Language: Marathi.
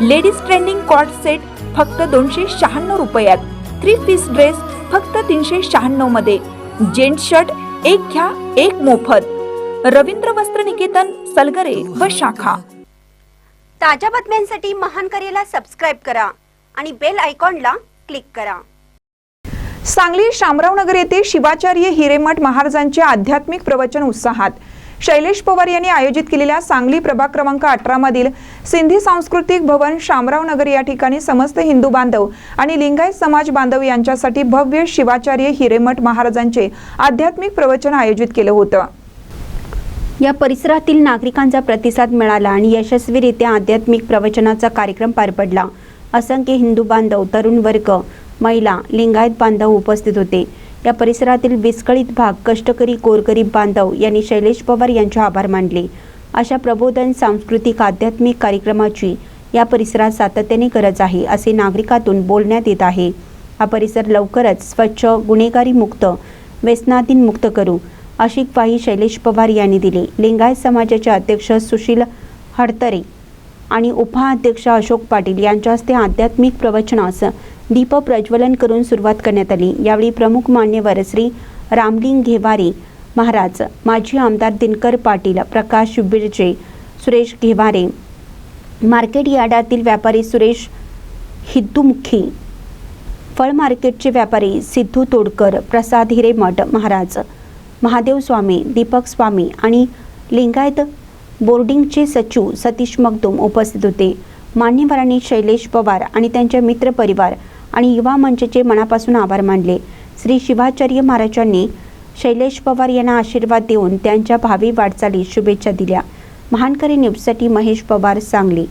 लेडीज ट्रेंडिंग कॉट सेट फक्त दोनशे शहाण्णव रुपयात. थ्री पीस ड्रेस फक्त तीनशे शहाण्णवमध्ये. जेंट शर्ट एक घ्या एक मोफत. रवींद्र वस्त्र निकेतन सलगरे व शाखा. ताज्या बातम्यांसाठी महान करेला सबस्क्राईब करा आणि बेल आयकॉनला क्लिक करा. सांगली शामरावनगर येथे शिवाचार्य हिरेमठ महाराजांचे आध्यात्मिक प्रवचन उत्साहात शैलेश पवार यांनी आयोजित केलेल्या सांगली प्रभाग क्रमांक अठरा मधील सिंधी सांस्कृतिक भवन शामराव नगर या ठिकाणी समस्त हिंदू बांधव आणि लिंगायत समाज बांधव यांच्यासाठी भव्य शिवाचार्य हिरेमठ महाराजांचे आध्यात्मिक प्रवचन आयोजित केलं होतं. या परिसरातील नागरिकांचा प्रतिसाद मिळाला आणि यशस्वीरित्या आध्यात्मिक प्रवचनाचा कार्यक्रम पार पडला. असंख्य हिंदू बांधव तरुण वर्ग महिला लिंगायत बांधव उपस्थित होते. या परिसरातील विस्कळीत भाग कष्टकरी गोरगरीब बांधव यांनी शैलेश पवार यांचे आभार मानले. अशा प्रबोधन सांस्कृतिक आध्यात्मिक कार्यक्रमाची या परिसरात सातत्याने गरज आहे असे नागरिकातून बोलण्यात येत आहे. हा परिसर लवकरच स्वच्छ गुन्हेगारी मुक्त व्यसनाधीन मुक्त करू अशी ग्वाही शैलेश पवार यांनी दिली. लिंगायत समाजाचे अध्यक्ष सुशील हडतरे आणि उपाध्यक्ष अशोक पाटील यांच्या हस्ते आध्यात्मिक प्रवचनास दीप प्रज्वलन करून सुरुवात करण्यात आली. यावेळी प्रमुख मान्यवर श्री रामलिंग घेवारे महाराज माजी आमदार दिनकर पाटील प्रकाश बिर्जे सुरेश घेवारे मार्केट यार्डातील व्यापारी सुरेश हिद्दुमुखी फळ मार्केटचे व्यापारी सिद्धू तोडकर प्रसाद हिरेमठ महाराज महादेव स्वामी दीपक स्वामी आणि लिंगायत बोर्डिंगचे सचिव सतीश मगदूम उपस्थित होते. मान्यवरांनी शैलेश पवार आणि त्यांचे मित्रपरिवार आणि युवा मंचचे मनापासून आभार मानले. श्री शिवाचार्य महाराजांनी शैलेश पवार यांना आशीर्वाद देऊन त्यांच्या भावी वाटचालीस शुभेच्छा दिल्या. महानकरी न्यूजसाठी महेश पवार सांगली.